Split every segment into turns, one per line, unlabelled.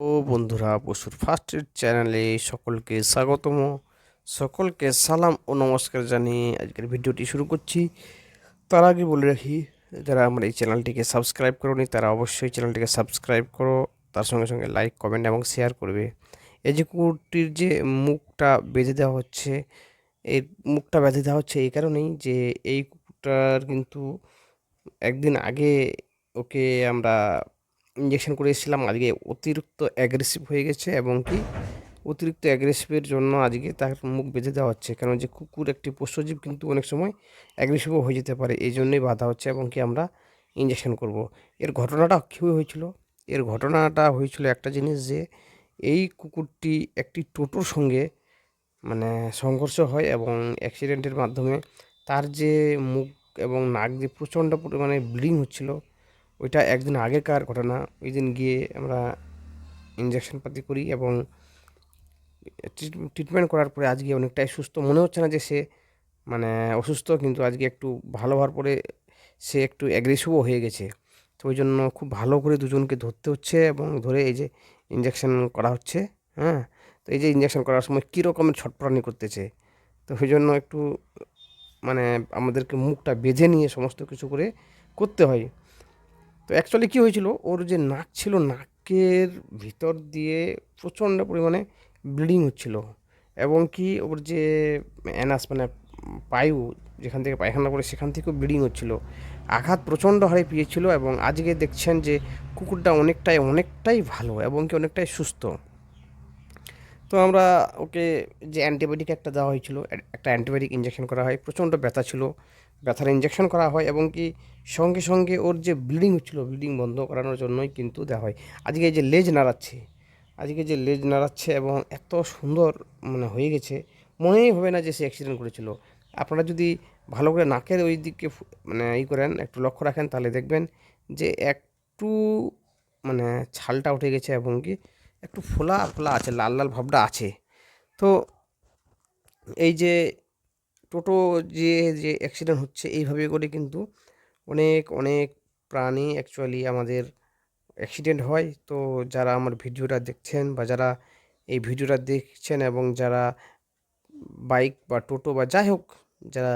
ও বন্ধুরা পশুর first aid চ্যানেলে সকলকে স্বাগতম। সকলকে সালাম ও নমস্কার জানিয়ে আজকের ভিডিওটি শুরু করছি। তার আগে বলে রাখি, যারা আমার এই চ্যানেলটিকে সাবস্ক্রাইব করোনি, তারা অবশ্যই চ্যানেলটিকে সাবস্ক্রাইব করো। তার সঙ্গে সঙ্গে লাইক কমেন্ট এবং শেয়ার করবে। এই যে কুকুরটির যে মুখটা বেঁধে দেওয়া হচ্ছে, এই মুখটা বেঁধে দেওয়া হচ্ছে এই কারণেই যে এই কুকুরটার কিন্তু একদিন আগে ওকে আমরা ইঞ্জেকশন করে এসেছিলাম। আজকে অতিরিক্ত অ্যাগ্রেসিভ হয়ে গেছে এবং কি অতিরিক্ত অ্যাগ্রেসিভের জন্য আজকে তার মুখ বেঁধে দেওয়া হচ্ছে। কারণ যে কুকুর একটি পোষ্যজীব কিন্তু অনেক সময় অ্যাগ্রেসিভও হয়ে যেতে পারে। এই জন্যই বাধা হচ্ছে এবং কি আমরা ইঞ্জেকশন করব। এর ঘটনাটা কী হয়েছিল? এর ঘটনাটা হয়েছিল একটা জিনিস যে এই কুকুরটি একটি টোটোর সঙ্গে মানে সংঘর্ষ হয় এবং অ্যাক্সিডেন্টের মাধ্যমে তার যে মুখ এবং নাক দিয়ে প্রচণ্ড পরিমাণে ব্লিডিং হচ্ছিল। ওইটা একদিন আগেকার ঘটনা, ওই দিন গিয়ে আমরা ইঞ্জেকশন পাতি করি এবং ট্রিটমেন্ট করার পরে আজকে অনেকটাই সুস্থ। মনে হচ্ছে না যে সে মানে অসুস্থ, কিন্তু আজকে একটু ভালো হওয়ার পরে সে একটু অ্যাগ্রেসিভও হয়ে গেছে। তো ওই জন্য খুব ভালো করে দুজনকে ধরতে হচ্ছে এবং ধরে এই যে ইঞ্জেকশন করা হচ্ছে হ্যাঁ? তো এই যে ইঞ্জেকশন করার সময় কী রকমের ছটপটানি করতেছে? তো ওই জন্য একটু মানে আমাদেরকে মুখটা বেঁধে নিয়ে সমস্ত কিছু করে করতে হয়। তো অ্যাকচুয়ালি কী হয়েছিল? ওর যে নাক ছিল, নাকের ভিতর দিয়ে প্রচণ্ড পরিমাণে ব্লিডিং হচ্ছিল। এবং কি ওর যে অ্যানাস মানে পায়ু, যেখান থেকে পায়খানা করে সেখান থেকেও ব্লিডিং হচ্ছিল। আঘাত প্রচণ্ড হারে পেয়েছিল এবং আজকে দেখছেন যে কুকুরটা অনেকটাই অনেকটাই ভালো এবং কি অনেকটাই সুস্থ। তো আমরা ওকে যে অ্যান্টিবায়োটিক একটা দেওয়া হয়েছিল একটা অ্যান্টিবায়োটিক ইঞ্জেকশন করা হয়, প্রচণ্ড ব্যথা ছিল, ব্যথার ইঞ্জেকশন করা হয় এবং কি সঙ্গে সঙ্গে ওর যে ব্লিডিং হচ্ছিল ব্লিডিং বন্ধ করানোর জন্যই কিন্তু দেওয়া হয়। আজকে যে লেজ নাড়াচ্ছে, আজকে যে লেজ নাড়াচ্ছে এবং এত সুন্দর মানে হয়ে গেছে, মনেই হবে না যে সে অ্যাক্সিডেন্ট করেছিল। আপনারা যদি ভালো করে নাকের ওই দিকে মানে ই করেন, একটু লক্ষ্য রাখেন, তাহলে দেখবেন যে একটু মানে ছালটা উঠে গেছে এবং কি একটু ফোলা ফোলা আছে, লাল লাল ভাবটা আছে। তো এই যে টোটো যে যে অ্যাক্সিডেন্ট হচ্ছে, এইভাবে করে কিন্তু অনেক অনেক প্রাণী অ্যাকচুয়ালি আমাদের অ্যাক্সিডেন্ট হয়। তো যারা আমার ভিডিওটা দেখছেন বা যারা এই ভিডিওটা দেখছেন এবং যারা বাইক বা টোটো বা যাই হোক, যারা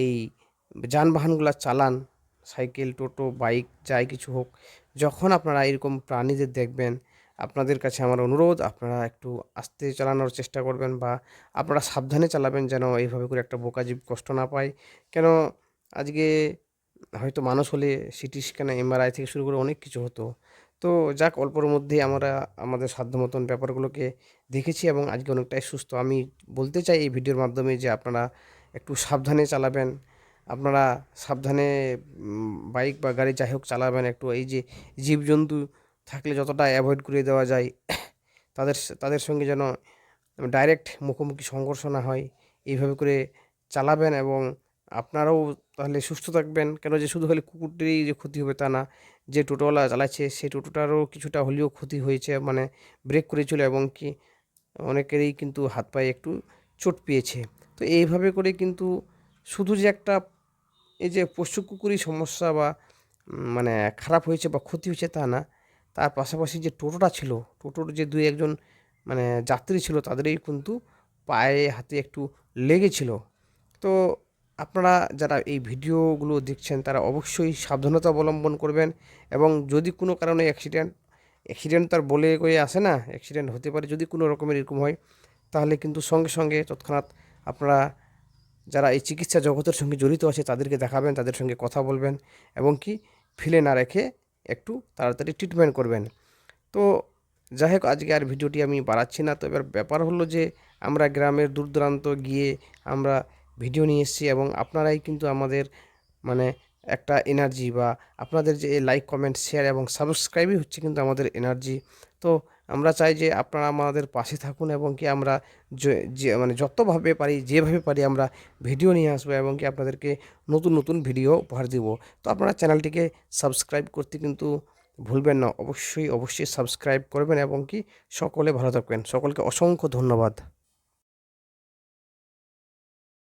এই যানবাহনগুলো চালান, সাইকেল, টোটো, বাইক, যাই কিছু হোক, যখন আপনারা এরকম প্রাণীদের দেখবেন আপনাদের কাছে আমার অনুরোধ, আপনারা একটু আস্তে চালানোর চেষ্টা করবেন বা আপনারা সাবধানে চালাবেন যেন এইভাবে করে একটা বোকাজীব কষ্ট না পায়। কেন আজকে হয়তো মানুষ হলে সিটি স্ক্যান, এমআরআই থেকে শুরু করে অনেক কিছু হতো। তো যাক, অল্পর মধ্যেই আমরা আমাদের সাধ্য মতন ব্যাপারগুলোকে দেখেছি এবং আজকে অনেকটাই সুস্থ। আমি বলতে চাই এই ভিডিওর মাধ্যমে যে আপনারা একটু সাবধানে চালাবেন, আপনারা সাবধানে বাইক বা গাড়ি যাই হোক চালাবেন, একটু এই যে জীবজন্তু থাকলে যতটা অ্যাভয়েড করে দেওয়া যায়, তাদের তাদের সঙ্গে যেন ডাইরেক্ট মুখোমুখি সংঘর্ষ না হয়, এইভাবে করে চালাবেন এবং আপনারাও তাহলে সুস্থ থাকবেন। কেন যে শুধু হলে কুকুরটিরই যে ক্ষতি হবে তা না, যে টোটোওয়ালা চালাচ্ছে, সেই টোটোটারও কিছুটা হলেও ক্ষতি হয়েছে মানে ব্রেক করেছিল এবং কি অনেকেরই কিন্তু হাত পায়ে একটু চোট পেয়েছে। তো এইভাবে করে কিন্তু শুধু যে একটা এই যে পশু কুকুরই সমস্যা বা মানে খারাপ হয়েছে বা ক্ষতি হয়েছে তা না তার পাশাপাশি যে টোটোটা ছিল, টোটোর যে দুই একজন মানে যাত্রী ছিল, তাদেরই কিন্তু পায়ে, হাতে একটু লেগেছিল। তো আপনারা যারা এই ভিডিওগুলো দেখছেন, তারা অবশ্যই সাবধানতা অবলম্বন করবেন এবং যদি কোনো কারণে অ্যাক্সিডেন্ট অ্যাক্সিডেন্ট তার বলে কয়ে আসে না অ্যাক্সিডেন্ট হতে পারে, যদি কোনো রকমের এরকম হয়, তাহলে কিন্তু সঙ্গে সঙ্গে তৎক্ষণাৎ আপনারা যারা এই চিকিৎসা জগতের সঙ্গে জড়িত আছে, তাদেরকে দেখাবেন, তাদের সঙ্গে কথা বলবেন এবং কি ফেলে না রেখে একটু তাড়াতাড়ি ট্রিটমেন্ট করবেন। তো যাই হোক, আজকে আর ভিডিওটি আমি বাড়াচ্ছি না। তো এবার ব্যাপার হলো যে, আমরা গ্রামের দূর দূরান্ত গিয়ে আমরা ভিডিও নিয়ে এসেছি এবং আপনারাই কিন্তু আমাদের মানে একটা এনার্জি বা আপনাদের যে লাইক কমেন্ট শেয়ার এবং সাবস্ক্রাইবই হচ্ছে কিন্তু আমাদের এনার্জি তো আমরা চাই যে আপনারা আমাদের পাশে থাকুন এবং কি আমরা যে মানে যতভাবে পারি, যেভাবে পারি আমরা ভিডিও নিয়ে আসব এবং কি আপনাদেরকে নতুন নতুন ভিডিও উপহার দিব। তো আপনারা চ্যানেলটিকে সাবস্ক্রাইব করতে কিন্তু ভুলবেন না। অবশ্যই অবশ্যই সাবস্ক্রাইব করবেন এবং কি সকলে ভালো থাকবেন। সকলকে অসংখ্য ধন্যবাদ।